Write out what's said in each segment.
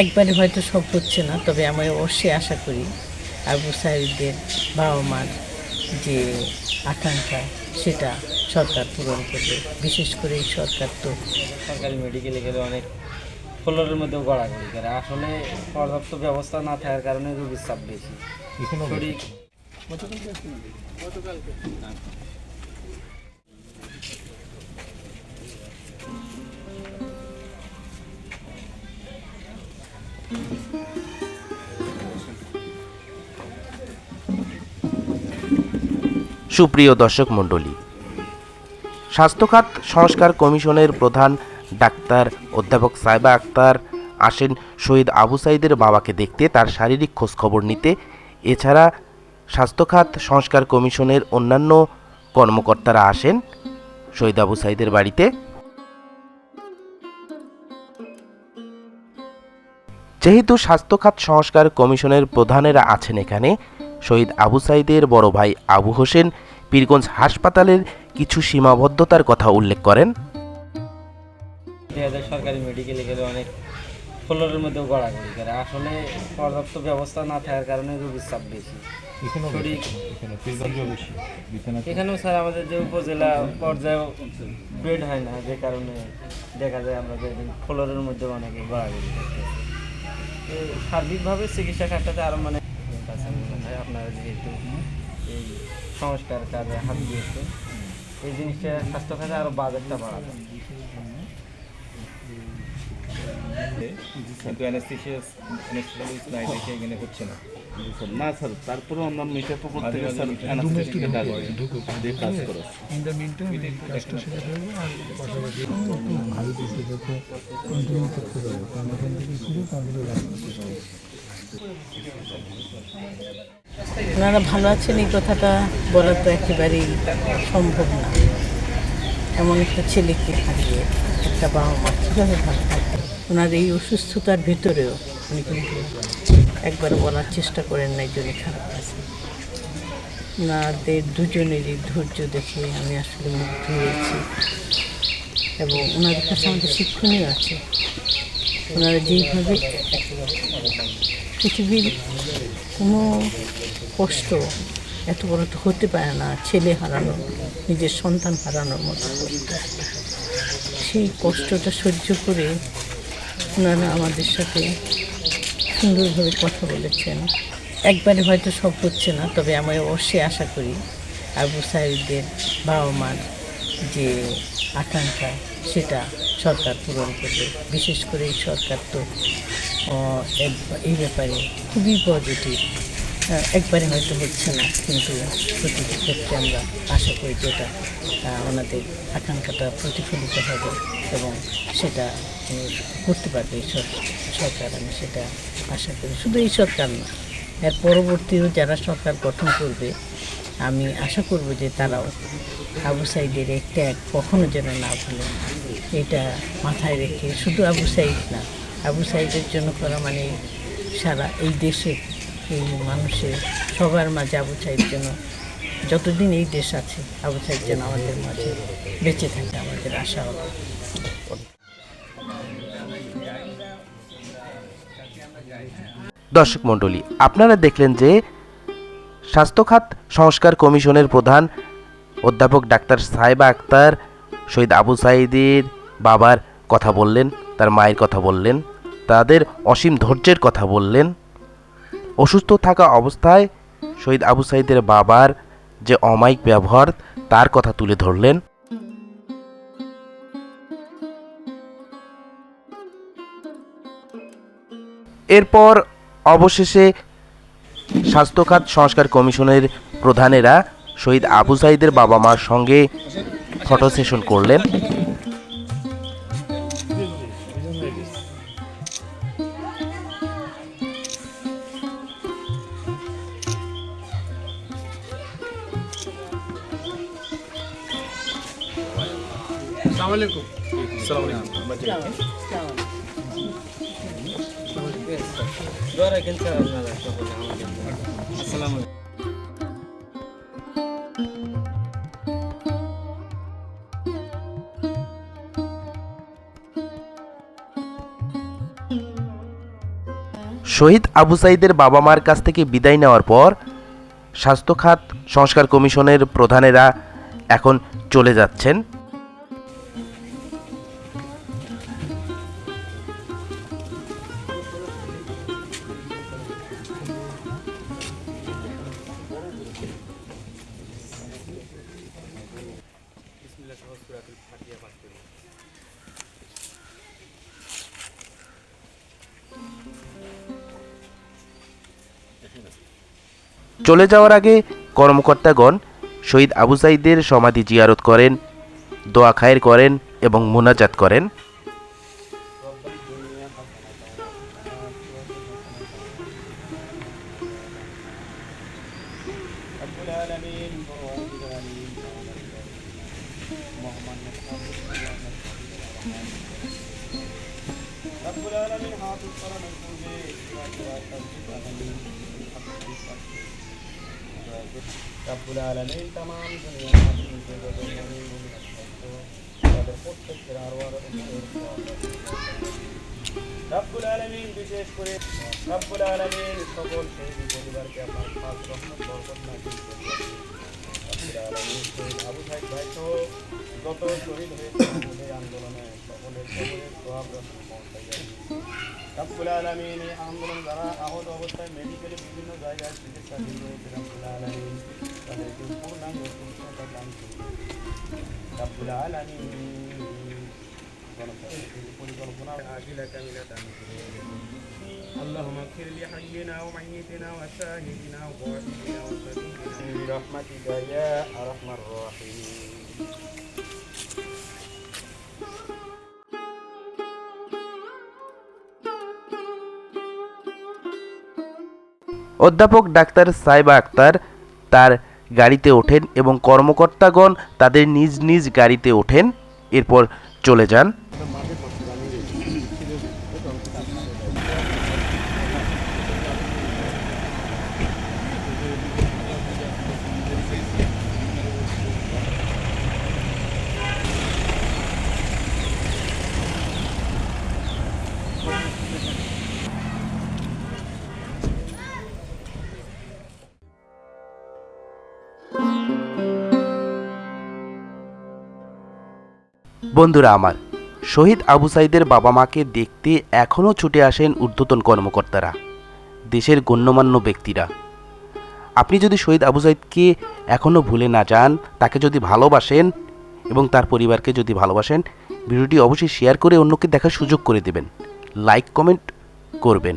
একবারে হয়তো সব হচ্ছে না তবে আমি অবশ্যই আশা করি আবু সাইদের বাবা মার যে আকাঙ্ক্ষা সেটা সরকার পূরণ করবে। বিশেষ করে এই সরকার তো সরকারি মেডিকেলে গেলে অনেক ফ্লোরের মধ্যেও গড়াগড়ি করে। আসলে পর্যাপ্ত ব্যবস্থা না থাকার কারণে রোগীর চাপ বেশি। দর্শক মণ্ডলী, স্বাস্থ্যখাত সংস্কার কমিশনের প্রধান ডাক্তার অধ্যাপক সাইবা আক্তার আসেন শহীদ আবু সাইদের বাবাকে দেখতে তার শারীরিক খোঁজখবর নিতে। এছাড়া স্বাস্থ্যখাত সংস্কার কমিশনের অন্যান্য কর্মকর্তারা আসেন শহীদ আবু সাইদের বাড়িতে। যেহেতু স্বাস্থ্যখাত সংস্কার কমিশনের প্রধানেরা আছেন এখানে, শহীদ আবু সাইদের বড় ভাই আবু হোসেন পীরগঞ্জ হাসপাতালের কিছু সীমাবদ্ধতার কথা উল্লেখ করেন। সরকারি মেডিকেলে গেলে অনেক ফ্লোরের মধ্যেও গড়াগড়ি করে। আসলে পর্যাপ্ত ব্যবস্থা না থাকার কারণে রোগীর চাপ বেশি। এখানেও স্যার আমাদের যে উপজেলা পর্যায়ে বেড হয় না যে কারণে দেখা যায় আমরা যে ফ্লোরের মধ্যে অনেকে গড়াগড়ি সার্বিকভাবে চিকিৎসা খাতটাতে আরও মানে মনে হয়। আপনারা যেহেতু এই সংস্কার কাজে হাত দিয়েছে। এই জিনিসটা স্বাস্থ্য খাতে আরও বাজেটটা বাড়াবে। কিন্তু অ্যানেস্থেসিয়াস অ্যানেস্থেসিয়ালিস্ট নাই দেখে এখানে হচ্ছে না। না স্যার তারপরেও আমরা মিটার পুকুর থেকে স্যার দিয়ে কাজ করো। ইন দ্য মিন টাইম এই কাজটা সেরে ফেলব আর পাশাপাশি ভালো কিছু যাতে কন্টিনিউ করতে পারব কারণ এখান থেকে শুরু তারপরে রাস্তা। ওনারা ভালো আছেন, এই কথাটা বলা তো একেবারেই সম্ভব না। এমন একটা ছেলেকে হারিয়ে একটা বাবা মা কীভাবে ভালো থাকবে? ওনার এই অসুস্থতার ভিতরেও উনি কিন্তু একবার বলার চেষ্টা করেন নাই যদি খারাপ আছে। ওনাদের দুজনেরই ধৈর্য দেখে আমি আসলে মুগ্ধ হয়েছি। এবং ওনাদের কাছে আমাদের শিক্ষণীয় আছে। ওনারা যেইভাবে পৃথিবীর কোনো কষ্ট এত বড় তো হতে পারে না, ছেলে হারানো, নিজের সন্তান হারানোর মতো কষ্ট। সেই কষ্টটা সহ্য করে ওনারা আমাদের সাথে সুন্দরভাবে কথা বলেছেন। একবারে হয়তো সব হচ্ছে না, তবে আমি অবশ্যই আশা করি আবু সাইদের বাবা মার যে আকাঙ্ক্ষা, সেটা সরকার পূরণ করবে। বিশেষ করে এই সরকার তো এই ব্যাপারে খুবই পজিটিভ একবারে হয়তো হচ্ছে না, কিন্তু প্রতিটি ক্ষেত্রে আমরা আশা করি যে এটা ওনাদের আকাঙ্ক্ষাটা প্রতিফলিত হবে এবং সেটা করতে পারবে এই সরকার। আমি সেটা আশা করি। শুধু এই সরকার না, এর পরবর্তীও যারা সরকার গঠন করবে আমি আশা করব যে তারাও আবু সাইদের এই ত্যাগ কখনো যেন না ভুলে। এটা মাথায় রেখে শুধু আবু সাইদ না, আবু সাইদের জন্য করা মানে সারা এই দেশে, এই মানুষের সবার মাঝে আবু সাইদ যেন যতদিন এই দেশ আছে, আবু সাইদ যেন আমাদের মাঝে বেঁচে থাকে, আমাদের আশা হবে দর্শক মণ্ডলী, আপনারা দেখলেন যে স্বাস্থ্যখাত সংস্কার কমিশনের প্রধান অধ্যাপক ডাক্তার সাহেবা আক্তার, শহীদ আবু সাইদের বাবার কথা বললেন, তার মায়ের কথা বললেন, তাদের অসীম ধৈর্যের কথা বললেন। অসুস্থ থাকা অবস্থায় শহীদ আবু সাইদের বাবার যে অমায়িক ব্যবহার, তার কথা তুলে ধরলেন। এরপর অবশেষে স্বাস্থ্যখাত সংস্কার কমিশনের প্রধানেরা শহীদ আবু সাইদের বাবা মার সঙ্গে ফটো সেশন করলেন। দোয়া আপনারা সকলে আলাইকুম। শহীদ আবু সাইদের বাবা মার কাছ থেকে বিদায় নেওয়ার পর স্বাস্থ্য খাত সংস্কার কমিশনের প্রধানেরা এখন চলে যাচ্ছেন। চলে যাওয়ার আগে কর্মকর্তাগণ শহীদ আবু সাইদের সমাধি জিয়ারত করেন, দোয়া খায়ের করেন এবং মোনাজাত করেন। রাব্বুল আলামিন তামাম দুনিয়ার মানুষকে যত মুমিন থাকতো, তাদের প্রত্যেকের আরওয়ার উপর রাব্বুল আলামিন বিশেষ করে রাব্বুল আলামিন সকল শহীদ পরিবারকে আপনার খাস রহমত বরকত নাজিল করুন। আবু সাইদ ভাই সহ যত শহীদ হয়েছে আন্দোলনে সকলের সকলের রকম পৌঁছাইয়া দিন। রাব্বুল আলামিন এই আন্দোলন যারা আহত অবস্থায় মেডিকেলে বিভিন্ন জায়গায় চিকিৎসাধীন রয়েছে রাব্বুল আলামিন তাদেরকে পূর্ণাঙ্গ সুস্থতা দান করুন রাব্বুল আলামিন পরিকল্পনা আশিলা কামিলা দান করুন اللهم اغفر لحينا وميتنا وشاهدنا وغائبنا وسبينا برحمتك يا ارحم الراحمين অধ্যাপক ডাক্তার সাইবা আক্তার তার গাড়িতে ওঠেন এবং কর্মকর্তাগণ তাদের নিজ নিজ গাড়িতে ওঠেন এরপর চলে যান বন্ধুরা আমার, শহীদ আবু সাইদের বাবা মাকে দেখতে এখনও ছুটে আসেন ঊর্ধ্বতন কর্মকর্তারা, দেশের গণ্যমান্য ব্যক্তিরা। আপনি যদি শহীদ আবু সাইদকে এখনও ভুলে না যান, তাকে যদি ভালোবাসেন এবং তার পরিবারকে যদি ভালোবাসেন, ভিডিওটি অবশ্যই শেয়ার করে অন্যকে দেখার সুযোগ করে দেবেন। লাইক, কমেন্ট করবেন।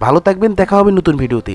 ভালো থাকবেন, দেখা হবে নতুন ভিডিওতে।